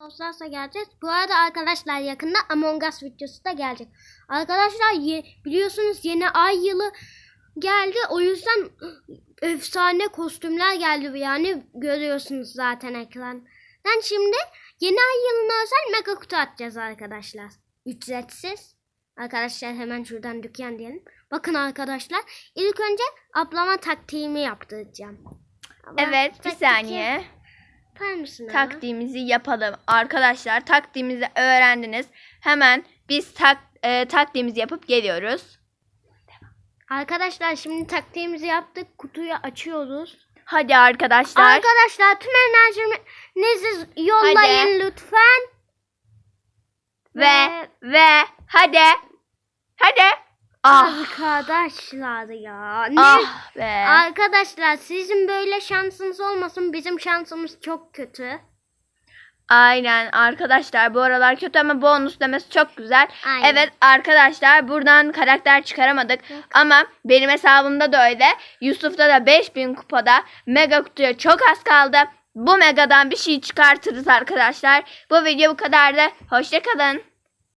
Olsarsa geleceğiz. Bu arada arkadaşlar yakında Among Us videosu da gelecek. Arkadaşlar ye- biliyorsunuz yeni ay yılı geldi. O yüzden efsane kostümler geldi. Yani görüyorsunuz zaten ekrandan. Şimdi yeni ay yılına özel mega kutu atacağız arkadaşlar. Ücretsiz. Arkadaşlar hemen şuradan dükkan diyelim. Bakın arkadaşlar ilk önce ablama taktiğimi yaptıracağım. Abla, Evet bir saniye. Yapar mısın ama? Taktiğimizi yapalım. Arkadaşlar taktiğimizi öğrendiniz. Hemen biz tak, e, taktiğimizi yapıp geliyoruz. Arkadaşlar şimdi taktiğimizi yaptık. Kutuyu açıyoruz. Hadi arkadaşlar. Arkadaşlar tüm enerjinizi yollayın lütfen. ve ve hadi. Hadi. Ah, Arkadaşlar ya. Ne? ah be. Arkadaşlar sizin böyle şansınız olmasın. Bizim şansımız çok kötü. Aynen arkadaşlar bu aralar kötü ama bonus demesi çok güzel. Aynen. Evet arkadaşlar buradan karakter çıkaramadık ama benim hesabımda da öyle. Yusuf'ta da 5000 kupada mega kutuya çok az kaldı. Bu megadan bir şey çıkartırız arkadaşlar. Bu video bu kadardı. Hoşçakalın.